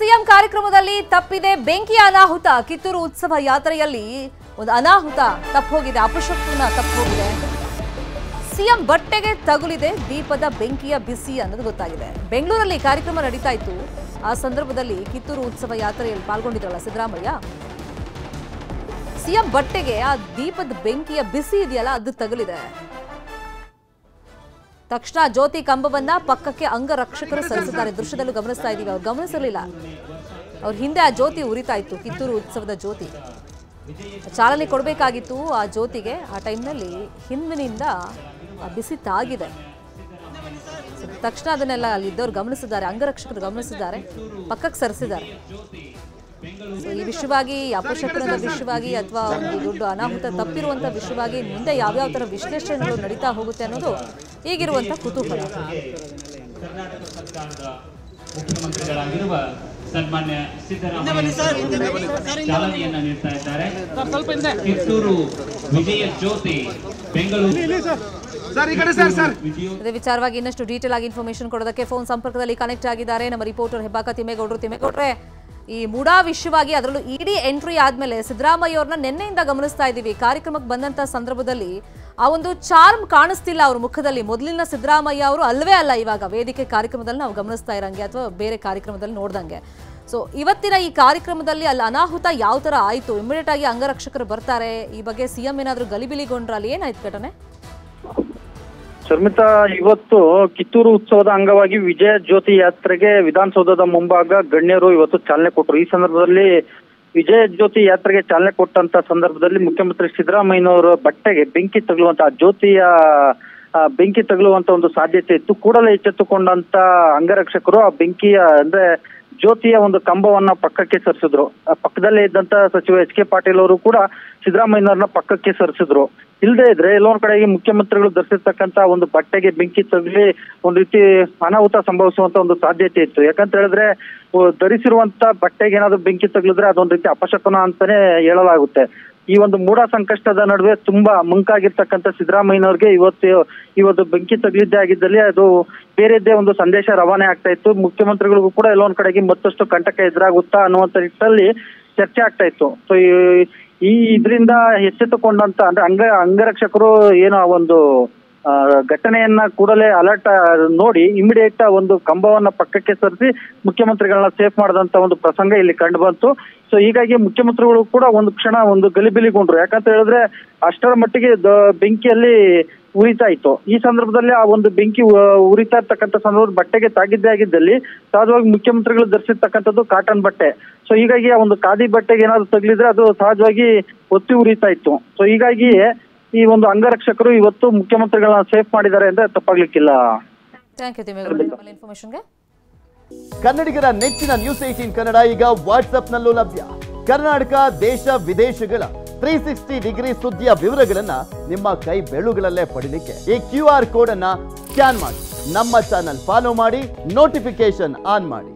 CM ಕಾರ್ಯಕ್ರಮದಲ್ಲಿ ತಪ್ಪಿದೆ ಬೆಂಕಿಯ ಅನಾಹುತ, ಕಿತ್ತೂರು ಉತ್ಸವ ಯಾತ್ರೆಯಲ್ಲಿ ಒಂದು ಅನಾಹುತ ತಪ್ಪೋಗಿದೆ ತಪ್ಪು ತಪ್ಪೋಗಿದೆ ಸಿಎಂ ಬಟ್ಟೆಗೆ ತಗುಲಿದೆ, ದೀಪದ ಬೆಂಕಿಯ ಬಿಸಿ ಅನ್ನೋದು ಗೊತ್ತಾಗಿದೆ. ಬೆಂಗಳೂರಲ್ಲಿ ಕಾರ್ಯಕ್ರಮ ನಡೀತಾ ಇತ್ತು. ಆ ಸಂದರ್ಭದಲ್ಲಿ ಕಿತ್ತೂರು ಉತ್ಸವ ಯಾತ್ರೆಯಲ್ಲಿ ಪಾಲ್ಗೊಂಡಿದ್ರಲ್ಲ ಸಿದ್ದರಾಮಯ್ಯ? ಸಿಎಂ ಬಟ್ಟೆಗೆ ಆ ದೀಪದ ಬೆಂಕಿಯ ಬಿಸಿ ಇದೆಯಲ್ಲ, ಅದು ತಗುಲಿದೆ. ತಕ್ಷಣ ಜ್ಯೋತಿ ಕಂಬವನ್ನ ಪಕ್ಕಕ್ಕೆ ಅಂಗರಕ್ಷಕರು ಸರಿಸಿದ್ದಾರೆ ದೃಶ್ಯದಲ್ಲೂ ಗಮನಿಸ್ತಾ ಇದ್ದೀವಿ ಅವ್ರು ಗಮನಿಸಲಿಲ್ಲ ಅವ್ರ ಹಿಂದೆ ಆ ಜ್ಯೋತಿ ಉರಿತಾ ಇತ್ತು ಕಿತ್ತೂರು ಉತ್ಸವದ ಜ್ಯೋತಿ. ಚಾಲನೆ ಕೊಡಬೇಕಾಗಿತ್ತು ಆ ಜ್ಯೋತಿಗೆ. ಆ ಟೈಮ್ನಲ್ಲಿ ಹಿಂದಿನಿಂದ ಬಿಸಿ ತಾಗಿದೆ. ತಕ್ಷಣ ಅದನ್ನೆಲ್ಲ ಅಲ್ಲಿ ಇದ್ದವ್ರು ಗಮನಿಸಿದ್ದಾರೆ. ಅಂಗರಕ್ಷಕರು ಗಮನಿಸಿದ್ದಾರೆ. ಪಕ್ಕಕ್ಕೆ ಸರಿಸಿದ್ದಾರೆ. ಈ ವಿಷಯವಾಗಿ ಅಪಶಕ್ತನದ ವಿಷಯವಾಗಿ ಅಥವಾ ಒಂದು ದೊಡ್ಡ ಅನಾಹುತ ತಪ್ಪಿರುವಂಥ ವಿಷಯವಾಗಿ ಮುಂದೆ ಯಾವ್ಯಾವ ಥರ ವಿಶ್ಲೇಷಣೆಗಳು ನಡೀತಾ ಹೋಗುತ್ತೆ ಅನ್ನೋದು ಈಗಿರುವಂಥ ಕುತೂಹಲ. ಕರ್ನಾಟಕ ಸರ್ಕಾರದ ಮುಖ್ಯಮಂತ್ರಿಗಳಾಗಿರುವ ಸನ್ಮಾನ್ಯ ಸಿದ್ದರಾಮಯ್ಯ ಚಾಲನೆಯನ್ನ ನೀಡ್ತಾ ಇದ್ದಾರೆ. ಕಿತ್ತೂರು ವಿಜಯ ಜ್ಯೋತಿ ಬೆಂಗಳೂರು ಸರ್. ಈ ಸರ್ ಸರ್. ವಿಜಯ ಇದೇ ವಿಚಾರವಾಗಿ ಇನ್ನಷ್ಟು ಡೀಟೇಲ್ ಆಗಿ ಇನ್ಫಾರ್ಮೇಶನ್ ಕೊಡೋದಕ್ಕೆ ಫೋನ್ ಸಂಪರ್ಕದಲ್ಲಿ ಕನೆಕ್ಟ್ ಆಗಿದ್ದಾರೆ ನಮ್ಮ ರಿಪೋರ್ಟರ್ ಹೆಬ್ಬಾಕ ತಿಮ್ಮೇಗೌಡರು. ತಿಮ್ಮೇಗೌಡ್ರೆ ಈ ಮೂಡಾ ವಿಷಯವಾಗಿ ಅದರಲ್ಲೂ ಇಡಿ ಎಂಟ್ರಿ ಆದ್ಮೇಲೆ ಸಿದ್ದರಾಮಯ್ಯ ಅವ್ರನ್ನ ನಿನ್ನೆಯಿಂದ ಗಮನಿಸ್ತಾ ಇದ್ದೀವಿ. ಕಾರ್ಯಕ್ರಮಕ್ಕೆ ಬಂದಂತ ಸಂದರ್ಭದಲ್ಲಿ ಆ ಒಂದು ಚಾರ್ಮ್ ಕಾಣಿಸ್ತಿಲ್ಲ ಅವ್ರ ಮುಖದಲ್ಲಿ. ಮೊದಲಿನ ಸಿದ್ದರಾಮಯ್ಯ ಅವರು ಅಲ್ವೇ ಅಲ್ಲ ಇವಾಗ ವೇದಿಕೆ ಕಾರ್ಯಕ್ರಮದಲ್ಲಿ ನಾವು ಗಮನಿಸ್ತಾ ಇರಂಗೆ ಅಥವಾ ಬೇರೆ ಕಾರ್ಯಕ್ರಮದಲ್ಲಿ ನೋಡ್ದಂಗೆ. ಸೊ ಇವತ್ತಿನ ಈ ಕಾರ್ಯಕ್ರಮದಲ್ಲಿ ಅಲ್ಲಿ ಅನಾಹುತ ಯಾವ ಥರ ಆಯಿತು? ಇಮಿಡಿಯೇಟ್ ಆಗಿ ಅಂಗರಕ್ಷಕರು ಬರ್ತಾರೆ. ಈ ಬಗ್ಗೆ ಸಿಎಂ ಏನಾದರೂ ಗಲಿಬಿಲಿಗೊಂಡ್ರಲ್ಲಿ ಏನಾಯ್ತು ಘಟನೆ? ಶರ್ಮಿತಾ, ಇವತ್ತು ಕಿತ್ತೂರು ಉತ್ಸವದ ಅಂಗವಾಗಿ ವಿಜಯ ಜ್ಯೋತಿ ಯಾತ್ರೆಗೆ ವಿಧಾನಸೌಧದ ಮುಂಭಾಗ ಗಣ್ಯರು ಇವತ್ತು ಚಾಲನೆ ಕೊಟ್ಟರು. ಈ ಸಂದರ್ಭದಲ್ಲಿ ವಿಜಯ ಜ್ಯೋತಿ ಯಾತ್ರೆಗೆ ಚಾಲನೆ ಕೊಟ್ಟಂತ ಸಂದರ್ಭದಲ್ಲಿ ಮುಖ್ಯಮಂತ್ರಿ ಸಿದ್ದರಾಮಯ್ಯನವರ ಬಟ್ಟೆಗೆ ಬೆಂಕಿ ತಗಲುವಂತಹ ಜ್ಯೋತಿಯ ಬೆಂಕಿ ತಗುಲುವಂತ ಒಂದು ಸಾಧ್ಯತೆ ಇತ್ತು. ಕೂಡಲೇ ಎಚ್ಚೆತ್ತುಕೊಂಡಂತ ಅಂಗರಕ್ಷಕರು ಆ ಬೆಂಕಿಯ, ಅಂದ್ರೆ ಜ್ಯೋತಿಯ ಒಂದು ಕಂಬವನ್ನ ಪಕ್ಕಕ್ಕೆ ಸರಿಸಿದ್ರು. ಪಕ್ಕದಲ್ಲೇ ಇದ್ದಂತ ಸಚಿವ ಎಚ್ ಕೆ ಪಾಟೀಲ್ ಅವರು ಕೂಡ ಸಿದ್ದರಾಮಯ್ಯನವ್ರನ್ನ ಪಕ್ಕಕ್ಕೆ ಸರಿಸಿದ್ರು. ಇಲ್ಲದೆ ಇದ್ರೆ ಎಲ್ಲೊಂದ್ ಕಡೆಗೆ ಮುಖ್ಯಮಂತ್ರಿಗಳು ಧರಿಸಿರ್ತಕ್ಕಂತ ಒಂದು ಬಟ್ಟೆಗೆ ಬೆಂಕಿ ತಗಲಿ ಒಂದ್ ರೀತಿ ಅನಾಹುತ ಸಂಭವಿಸುವಂತ ಒಂದು ಸಾಧ್ಯತೆ ಇತ್ತು. ಯಾಕಂತ ಹೇಳಿದ್ರೆ ಧರಿಸಿರುವಂತ ಬಟ್ಟೆಗೆ ಏನಾದ್ರು ಬೆಂಕಿ ತಗಲಿದ್ರೆ ಅದೊಂದ್ ರೀತಿ ಅಪಶಕುನ ಅಂತಾನೆ ಹೇಳಲಾಗುತ್ತೆ. ಈ ಒಂದು ಮೂಢ ಸಂಕಷ್ಟದ ನಡುವೆ ತುಂಬಾ ಮುಂಕಾಗಿರ್ತಕ್ಕಂಥ ಸಿದ್ದರಾಮಯ್ಯನವ್ರಿಗೆ ಇವತ್ತು ಇವತ್ತು ಬೆಂಕಿ ತಗಲಿದ್ದೇ ಆಗಿದ್ದಲ್ಲಿ ಅದು ಬೇರೆದ್ದೇ ಒಂದು ಸಂದೇಶ ರವಾನೆ ಆಗ್ತಾ ಇತ್ತು. ಮುಖ್ಯಮಂತ್ರಿಗಳಿಗೂ ಕೂಡ ಎಲ್ಲೊಂದ್ ಕಡೆಗೆ ಮತ್ತಷ್ಟು ಕಂಟಕ ಎದುರಾಗುತ್ತಾ ಅನ್ನುವಂತ ನಿಟ್ಟಿನಲ್ಲಿ ಚರ್ಚೆ ಆಗ್ತಾ ಇತ್ತು. ಸೊ ಈ ಇದರಿಂದ ಎಚ್ಚೆತ್ತುಕೊಂಡಂತ ಅಂದ್ರೆ ಅಂಗ, ಅಂಗರಕ್ಷಕರು ಏನು ಆ ಒಂದು ಘಟನೆಯನ್ನ ಕೂಡಲೇ ಅಲರ್ಟ್ ನೋಡಿ ಇಮಿಡಿಯೇಟ್ ಒಂದು ಕಂಬವನ್ನ ಪಕ್ಕಕ್ಕೆ ಸರಿಸಿ ಮುಖ್ಯಮಂತ್ರಿಗಳನ್ನ ಸೇಫ್ ಮಾಡಿದಂತ ಒಂದು ಪ್ರಸಂಗ ಇಲ್ಲಿ ಕಂಡು ಬಂತು. ಸೊ ಹೀಗಾಗಿ ಮುಖ್ಯಮಂತ್ರಿಗಳು ಕೂಡ ಒಂದು ಕ್ಷಣ ಒಂದು ಗಲಿಬಿಲಿಗೊಂಡ್ರು. ಯಾಕಂತ ಹೇಳಿದ್ರೆ ಅಷ್ಟರ ಮಟ್ಟಿಗೆ ಬೆಂಕಿಯಲ್ಲಿ ಉರಿತಾ ಇತ್ತು ಈ ಸಂದರ್ಭದಲ್ಲಿ ಆ ಒಂದು ಬೆಂಕಿ ಉರಿತಾ ಇರ್ತಕ್ಕಂಥ ಸಂದರ್ಭ ಬಟ್ಟೆಗೆ ತಾಗಿದ್ದೇ ಆಗಿದ್ದಲ್ಲಿ ಸಹಜವಾಗಿ ಮುಖ್ಯಮಂತ್ರಿಗಳು ಧರಿಸಿರ್ತಕ್ಕಂಥದ್ದು ಕಾಟನ್ ಬಟ್ಟೆ. ಸೊ ಹೀಗಾಗಿ ಆ ಒಂದು ಖಾದಿ ಬಟ್ಟೆಗೆ ಏನಾದ್ರು ತಗಲಿದ್ರೆ ಅದು ಸಹಜವಾಗಿ ಒತ್ತಿ ಉರಿತಾ ಇತ್ತು. ಸೊ ಹೀಗಾಗಿ ಈ ಒಂದು ಅಂಗರಕ್ಷಕರು ಇವತ್ತು ಮುಖ್ಯಮಂತ್ರಿಗಳನ್ನ ಸೇಫ್ ಮಾಡಿದ್ದಾರೆ ಅಂದ್ರೆ ತಪ್ಪಾಗ್ಲಿಕ್ಕಿಲ್ಲ. ಥ್ಯಾಂಕ್ ಯು ತಿಮ್ಮೇಗೌಡ ನಮ್ಮಲ್ಲಿ ಇನ್ಫಾರ್ಮೇಶನ್ಗೆ ಕನ್ನಡಿಗರ ನೆಚ್ಚಿನ ನ್ಯೂಸ್ ಏಟೀನ್ ಕನ್ನಡ ಈಗ ವಾಟ್ಸ್ಆಪ್ನಲ್ಲೂ ಲಭ್ಯ. ಕರ್ನಾಟಕ ದೇಶ ವಿದೇಶಗಳ ತ್ರೀ ಸಿಕ್ಸ್ಟಿ ಡಿಗ್ರಿ ಸುದ್ದಿಯ ವಿವರಗಳನ್ನ ನಿಮ್ಮ ಕೈ ಬೆಳುಗಳಲ್ಲೇ ಪಡಿಲಿಕ್ಕೆ ಈ ಕ್ಯೂ ಆರ್ ಕೋಡ್ ಅನ್ನ ಸ್ಕ್ಯಾನ್ ಮಾಡಿ. ನಮ್ಮ ಚಾನಲ್ ಫಾಲೋ ಮಾಡಿ ನೋಟಿಫಿಕೇಶನ್ ಆನ್ ಮಾಡಿ.